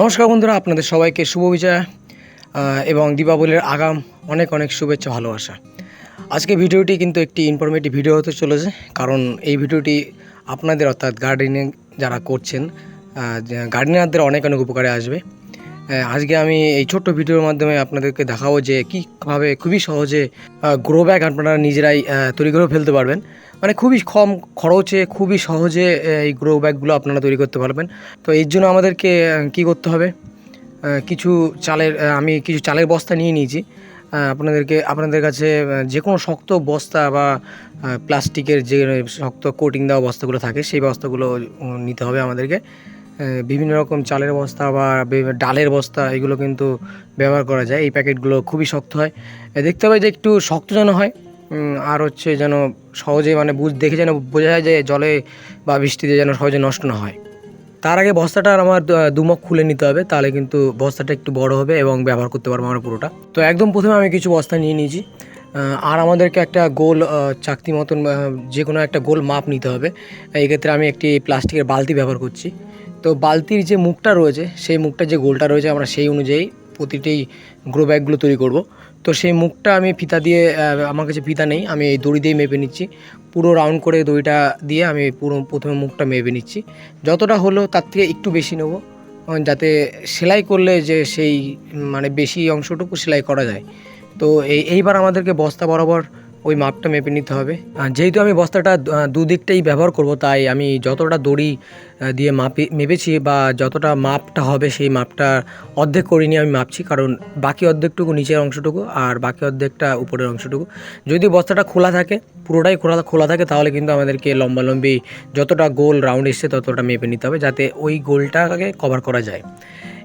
নমস্কার বন্ধুরা, আপনাদের সবাইকে শুভ বিজয় এবং দীপাবলির আগাম অনেক অনেক শুভেচ্ছা, ভালোবাসা। আজকে ভিডিওটি কিন্তু একটি ইনফরমেটিভ ভিডিও হতে চলেছে, কারণ এই ভিডিওটি আপনাদের অর্থাৎ গার্ডেনিং যারা করছেন গার্ডেনারদের অনেক অনেক উপকারে আসবে। আজকে আমি এই ছোট্ট ভিডিওর মাধ্যমে আপনাদেরকে দেখাবো যে কীভাবে খুবই সহজে গ্রো ব্যাগ আপনারা নিজেরাই তৈরি করে ফেলতে পারবেন। মানে খুবই কম খরচে, খুবই সহজে এই গ্রো ব্যাগগুলো আপনারা তৈরি করতে পারবেন। তো এর জন্য আমাদেরকে কী করতে হবে? কিছু চালের আমি কিছু চালের বস্তা নিয়ে নিয়েছি। আপনাদেরকে, আপনাদের কাছে যে কোনো শক্ত বস্তা বা প্লাস্টিকের যে শক্ত কোটিং দেওয়া বস্তাগুলো থাকে, সেই বস্তাগুলো নিতে হবে আমাদেরকে। বিভিন্ন রকম চালের বস্তা বা ডালের বস্তা, এগুলো কিন্তু ব্যবহার করা যায়। এই প্যাকেটগুলো খুবই শক্ত হয়। দেখতে হবে যে একটু শক্ত যেন হয় আর হচ্ছে যেন সহজে মানে বুঝ, দেখে যেন বোঝা যায় যে জলে বা বৃষ্টিতে যেন সহজে নষ্ট না হয়। তার আগে বস্তাটা আমার দুমক খুলে নিতে হবে, তাহলে কিন্তু বস্তাটা একটু বড় হবে এবং ব্যবহার করতে পারব আমরা পুরোটা। তো একদম প্রথমে আমি কিছু বস্তা নিয়ে নিয়েছি। আর আমাদেরকে একটা গোল চাকতি মতন যে কোনো একটা গোল মাপ নিতে হবে। এক্ষেত্রে আমি একটি প্লাস্টিকের বালতি ব্যবহার করছি। তো বালতির যে মুখটা রয়েছে, সেই মুখটা যে গোলটা রয়েছে আমরা সেই অনুযায়ী প্রতিটি গ্রো ব্যাগগুলো তৈরি করব। তো সেই মুখটা আমি ফিতা দিয়ে আমার কাছে ফিতা নেই, আমি এই দড়ি দিয়ে মেপে নিচ্ছি। পুরো রাউন্ড করে দড়িটা দিয়ে আমি পুরো, প্রথমে মুখটা মেপে নিচ্ছি। যতটা হলো তার থেকে একটু বেশি নেব যাতে সেলাই করলে যে সেই মানে বেশি অংশটুকু সেলাই করা যায়। তো এই, এইবার আমাদেরকে বস্তা বরাবর ওই মাপটা মেপে নিতে হবে। যেহেতু আমি বস্তাটা দুদিকটাই ব্যবহার করব, তাই আমি যতটা দড়ি দিয়ে মাপি, মেপেছি বা যতটা মাপটা হবে সেই মাপটা অর্ধেক করে নিয়ে আমি মাপছি। কারণ বাকি অর্ধেকটুকু নিচের অংশটুকু আর বাকি অর্ধেকটা উপরের অংশটুকু। যদি বস্তাটা খোলা থাকে, পুরোটাই খোলা খোলা থাকে, তাহলে কিন্তু আমাদেরকে লম্বালম্বি যতটা গোল রাউন্ড এসছে, ততটা মেপে নিতে হবে, যাতে ওই গোলটাকে কভার করা যায়।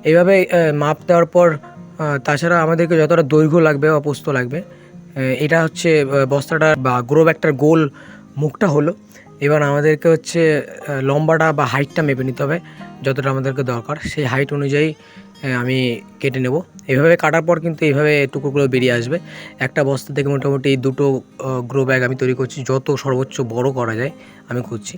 এইভাবে মাপ দেওয়ার পর তাছাড়া আমাদেরকে যতটা দৈর্ঘ্য লাগবে বা পোস্ত লাগবে এটা হচ্ছে বস্তাটা বা গ্রো ব্যাগটার গোল মুখটা হলো। এবার আমাদেরকে হচ্ছে লম্বাটা বা হাইটটা মেপে নিতে হবে, যতটা আমাদেরকে দরকার। সেই হাইট অনুযায়ী আমি কেটে নেব। এভাবে কাটার পর কিন্তু এইভাবে টুকরোগুলো বেরিয়ে আসবে। একটা বস্তা থেকে মোটামুটি দুটো গ্রো ব্যাগ আমি তৈরি করছি, যত সর্বোচ্চ বড় করা যায়, আমি খুঁজছি।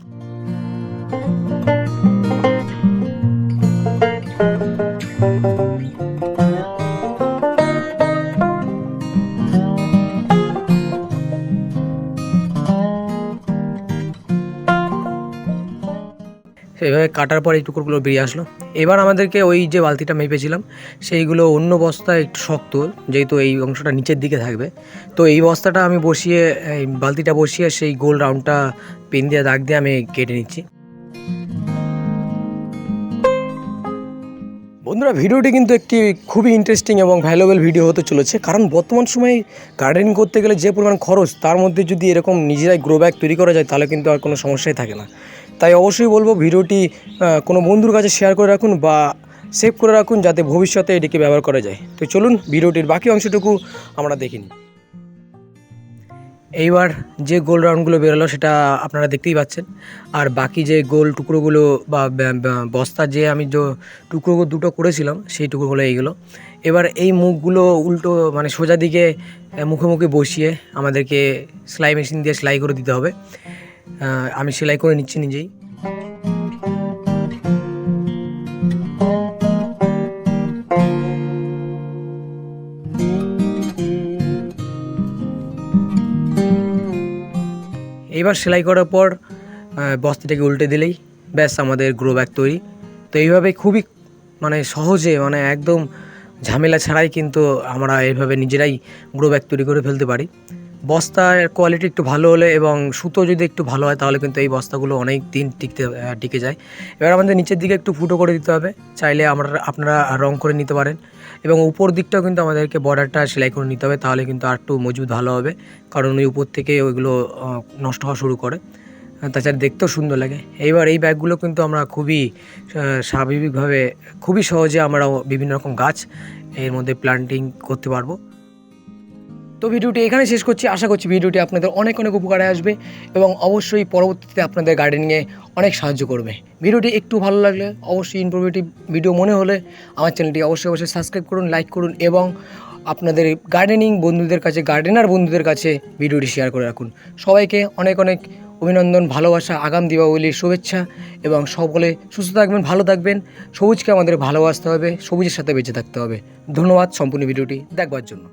তো এইভাবে কাটার পর এই টুকরোগুলো বেরিয়ে আসলো। এবার আমাদেরকে ওই যে বালতিটা মেপেছিলাম, সেইগুলো অন্য বস্তা একটু শক্ত, যেহেতু এই অংশটা নিচের দিকে থাকবে। তো এই বস্তাটা আমি বসিয়ে, এই বালতিটা বসিয়ে সেই গোল রাউন্ডটা পেন দিয়ে, দাগ দিয়ে আমি কেটে নিচ্ছি। বন্ধুরা, ভিডিওটি কিন্তু একটি খুবই ইন্টারেস্টিং এবং ভ্যালুয়েবল ভিডিও হতে চলেছে। কারণ বর্তমান সময়ে গার্ডেনিং করতে গেলে যে পরিমাণ খরচ, তার মধ্যে যদি এরকম নিজেরাই গ্রো ব্যাগ তৈরি করা যায়, তাহলে কিন্তু আর কোনো সমস্যাই থাকে না। তাই অবশ্যই বলব ভিডিওটি কোনো বন্ধুর কাছে শেয়ার করে রাখুন বা সেভ করে রাখুন যাতে ভবিষ্যতে এটিকে ব্যবহার করা যায়। তো চলুন ভিডিওটির বাকি অংশটুকু আমরা দেখিনি এইবার যে গোল রাউন্ডগুলো বেরোলো সেটা আপনারা দেখতেই পাচ্ছেন। আর বাকি যে গোল টুকরোগুলো বা বস্তার যে আমি যে, টুকরো দুটো করেছিলাম, সেই টুকরোগুলো এইগুলো। এবার এই মুখগুলো উল্টো মানে সোজা দিকে মুখে মুখে বসিয়ে আমাদেরকে সেলাই মেশিন দিয়ে সেলাই করে দিতে হবে। আমি সেলাই করে নিচ্ছি নিজেই। এইবার সেলাই করার পর বস্তাটাকে উল্টে দিলেই ব্যাস আমাদের গ্রো ব্যাগ তৈরি। তো এইভাবে খুবই মানে সহজে মানে একদম ঝামেলা ছাড়াই কিন্তু আমরা এইভাবে নিজেরাই গ্রো ব্যাগ তৈরি করে ফেলতে পারি। বস্তার কোয়ালিটি একটু ভালো হলে এবং সুতো যদি একটু ভালো হয়, তাহলে কিন্তু এই বস্তাগুলো অনেক দিন টিকতে টিকে যায়। এবার আমাদের নিচের দিকে একটু ফুটো করে দিতে হবে। চাইলে আমরা, আপনারা রং করে নিতে পারেন। এবং উপর দিকটাও কিন্তু আমাদেরকে বর্ডারটা সেলাই করে নিতে হবে, তাহলে কিন্তু আর একটু মজবুত ভালো হবে। কারণ ওই উপর থেকে ওইগুলো নষ্ট হওয়া শুরু করে। তাছাড়া দেখতেও সুন্দর লাগে। এইবার এই ব্যাগগুলো কিন্তু আমরা খুবই স্বাভাবিকভাবে খুবই সহজে আমরা বিভিন্ন রকম গাছ এর মধ্যে প্লান্টিং করতে পারব। তো ভিডিওটি এখানে শেষ করছি। আশা করছি ভিডিওটি আপনাদের অনেক অনেক উপকারে আসবে এবং অবশ্যই পরবর্তীতে আপনাদের গার্ডেনিংয়ে অনেক সাহায্য করবে। ভিডিওটি একটু ভালো লাগলে অবশ্যই ইনফরমেটিভ ভিডিও মনে হলে আমার চ্যানেলটি অবশ্যই অবশ্যই সাবস্ক্রাইব করুন লাইক করুন এবং আপনাদের গার্ডেনিং বন্ধুদের কাছে গার্ডেনার বন্ধুদের কাছে ভিডিওটি শেয়ার করে রাখুন। সবাইকে অনেক অনেক অভিনন্দন, ভালোবাসা, আগাম দীপাবলির শুভেচ্ছা এবং সকলে সুস্থ থাকবেন, ভালো থাকবেন। সবুজকে আমাদের ভালোবাসতে হবে, সবুজের সাথে বেঁচে থাকতে হবে। ধন্যবাদ, সম্পূর্ণ ভিডিওটি দেখবার জন্য।